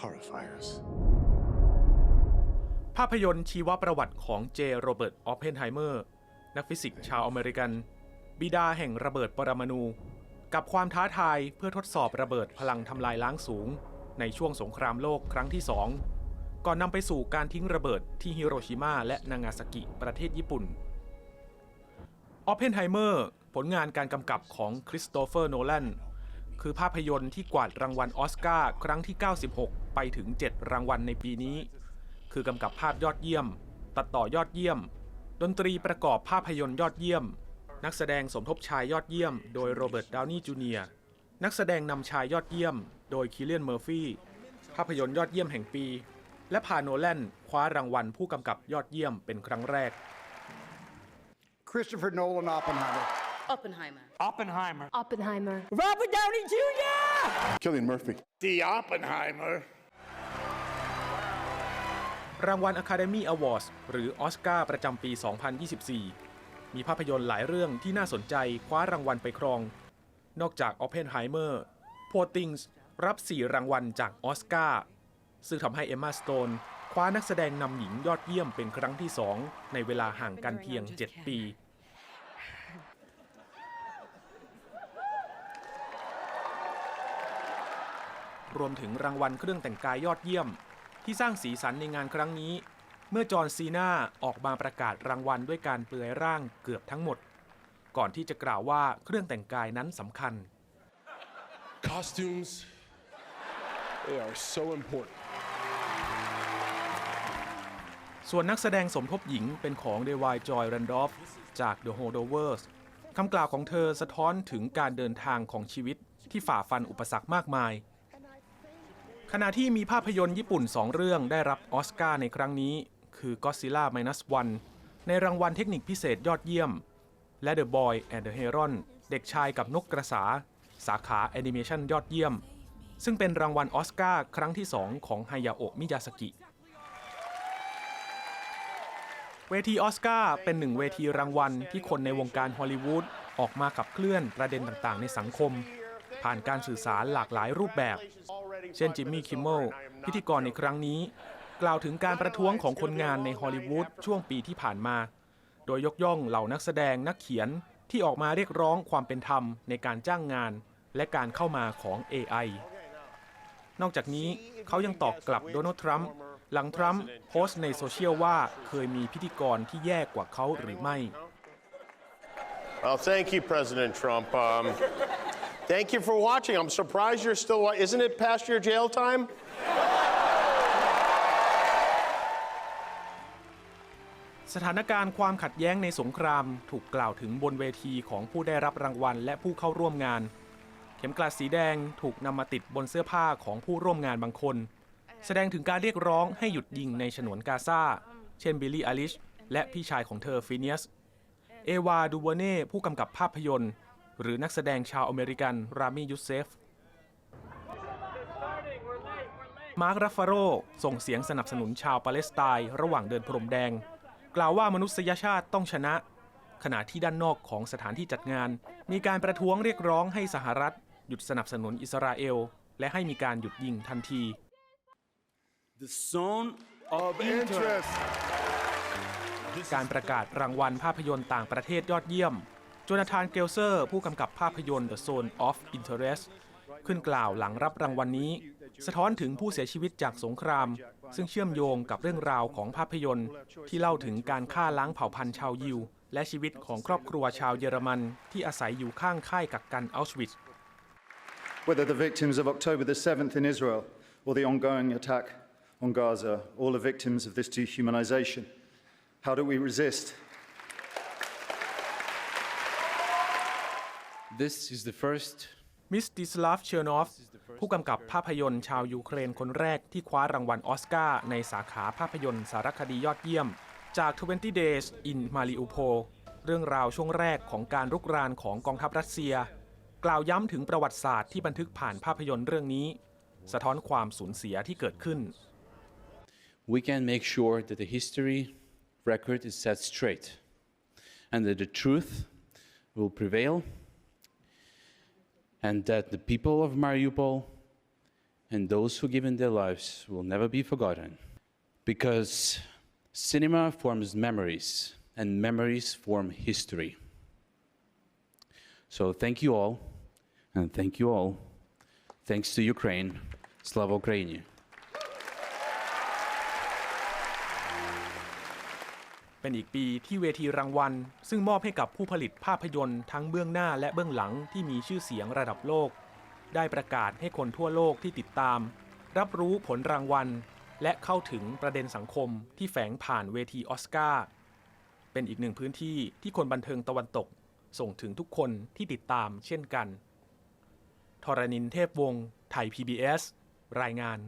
horrify us. ภาพยนตร์ชีวประวัติของเจโรเบิร์ต ออปเพนไฮเมอร์ นักฟิสิกส์ชาวอเมริกัน บิดาแห่งระเบิดปรมาณู กับความท้าทายเพื่อทดสอบระเบิดพลังทำลายล้างสูง ในช่วงสงครามโลกครั้งที่สองก่อนนำไปสู่การทิ้งระเบิดที่ฮิโรชิมาและนางาซากิประเทศญี่ปุ่น ออปเพนไฮเมอร์ ผลงานการกำกับของคริสโตเฟอร์โนแลนคือภาพยนตร์ที่กวาดรางวัลออสการ์ครั้งที่ 96 ไปถึง 7 รางวัลในปีนี้ คือกำกับภาพยอดเยี่ยม ตัดต่อยอดเยี่ยม ดนตรีประกอบภาพยนตร์ยอดเยี่ยม นักแสดงสมทบชายยอดเยี่ยม โดยโรเบิร์ต ดาวนีย์จูเนียร์ นักแสดงนำชายยอดเยี่ยม โดยคิเลียน เมอร์ฟี่ ภาพยนตร์ยอดเยี่ยมแห่งปี และพาโนแลนคว้ารางวัลผู้กำกับยอดเยี่ยมเป็นครั้งแรก Christopher Nolan Oppenheimer. Oppenheimer. Oppenheimer. Oppenheimer. Robert Downey Jr. Killian Murphy. The Oppenheimer. รางวัล Academy Awards หรือออสการ์ประจำปี 2024 มีภาพยนตร์หลายเรื่องที่น่าสนใจคว้ารางวัลไปครอง นอกจาก Oppenheimer Poor Things รับ 4 รางวัลจากออสการ์ซึ่งทำให้เอมมาสโตนคว้านักแสดงนำหญิงยอดเยี่ยมเป็นครั้งที่ 2 ในเวลาห่างกันเพียง 7 ปีรวมถึงรางวัลเครื่องแต่งกายยอดเยี่ยม ที่สร้างสีสันในงานครั้งนี้ เมื่อจอห์นซีนาออกมาประกาศรางวัลด้วยการเปลือยร่างเกือบทั้งหมด ก่อนที่จะกล่าวว่าเครื่องแต่งกายนั้นสำคัญ Costumes, they are so important. ส่วนนักแสดงสมทบหญิงเป็นของเดวายจอยรันดอฟจาก The Holdovers คำกล่าวของเธอสะท้อนถึงการเดินทางของชีวิตที่ฝ่าฟันอุปสรรคมากมาย ขณะที่มีภาพยนตร์ญี่ปุ่น 2 เรื่องได้รับออสการ์ในครั้งนี้ คือ Godzilla Minus One ในรางวัลเทคนิคพิเศษยอดเยี่ยม และ The Boy and the Heron เด็กชายกับนกกระสา สาขาแอนิเมชันยอดเยี่ยม ซึ่งเป็นรางวัลออสการ์ครั้งที่ 2 ของฮายาโอะมิยาสกิ เวทีออสการ์เป็นหนึ่งเวทีรางวัลที่คนในวงการฮอลลีวูดออกมาขับเคลื่อนประเด็นต่างๆ ในสังคม ผ่านการสื่อสารหลากหลายรูปแบบ เช่นจิมมี่คิมเมลพิธีกรในครั้งนี้ กล่าวถึงการประท้วงของคนงานในฮอลลีวูดช่วงปีที่ผ่านมา โดยยกย่องเหล่านักแสดงนักเขียนที่ออกมาเรียกร้องความเป็นธรรมในการจ้างงาน และการเข้ามาของ AI นอกจากนี้เขายังตอบกลับโดนัลด์ทรัมป์หลังทรัมป์โพสต์ในโซเชียลว่าเคยมีพิธีกรที่แย่กว่าเขาหรือไม่ Well, thank you, President Trump. Um, thank you for watching. I'm surprised you're still. wa- Isn't it past your jail time? สถานการณ์ความขัดแย้งในสงครามถูกกล่าวถึงบนเวทีของผู้ได้รับรางวัลและผู้เข้าร่วมงาน เข็มกลัดสีแดงถูกนำมาติดบนเสื้อผ้าของผู้ร่วมงานบางคน แสดงถึงการเรียกร้องให้หยุดยิงในฉนวนกาซาเช่นบิลลี่อลิชและพี่ชายของเธอฟิเนียส เอวาดูเวเน่ผู้กำกับภาพยนตร์ หรือนักแสดงชาวอเมริกันรามียูเซฟ มาร์ครัฟฟาโรส่งเสียงสนับสนุนชาวปาเลสไตน์ระหว่างเดินพรมแดง กล่าวว่ามนุษยชาติต้องชนะ ขณะที่ด้านนอกของสถานที่จัดงาน มีการประท้วงเรียกร้องให้สหรัฐ หยุดสนับสนุนอิสราเอล และให้มีการหยุดยิงทันที The zone of interest. Interest. การประกาศรางวัลภาพยนตร์ต่างประเทศยอดเยี่ยมโจนาธานเกลเซอร์ ผู้กำกับภาพยนตร์ The Zone of Interest ขึ้นกล่าวหลังรับรางวัลนนี้ สะท้อนถึงผู้เสียชีวิตจากสงคราม ซึ่งเชื่อมโยงกับเรื่องราวของภาพยนตร์ ที่เล่าถึงการฆ่าล้างเผ่าพันธุ์ชาวยิว และชีวิตของครอบครัวชาวเยอรมัน ที่อาศัยอยู่ข้างค่ายกักกันอัลชวิต Whether the victims of October the 7th in Israel or the ongoing attack on Gaza, all are victims of this dehumanization. How do we resist? This is the first มิสติสลาฟเชอร์นอฟผู้กำกับภาพยนตร์ชาวยูเครนคนแรกที่คว้ารางวัลออสการ์ในสาขาภาพยนตร์สารคดียอดเยี่ยม จาก 20 Days in Mariupol เรื่องราวช่วงแรกของการรุกรานของกองทัพรัสเซีย กล่าวย้ำถึงประวัติศาสตร์ที่บันทึกผ่านภาพยนตร์เรื่องนี้ สะท้อนความสูญเสียที่เกิดขึ้น we can make sure that the history record is set straight and that the truth will prevail and that the people of Mariupol and those who given their lives will never be forgotten. Because cinema forms memories, and memories form history. So thank you all, and thank you all. Thanks to Ukraine. Slava Ukraini. เป็นอีกปีที่เวทีรางวัล ซึ่งมอบให้กับผู้ผลิตภาพยนตร์ทั้งเบื้องหน้าและเบื้องหลังที่มีชื่อเสียงระดับโลก ได้ประกาศให้คนทั่วโลกที่ติดตาม รับรู้ผลรางวัล และเข้าถึงประเด็นสังคมที่แฝงผ่านเวทีออสการ์เป็นอีกหนึ่งพื้นที่ที่คนบันเทิงตะวันตก ส่งถึงทุกคนที่ติดตามเช่นกันทรณินเทพวงศ์ไทย PBS รายงาน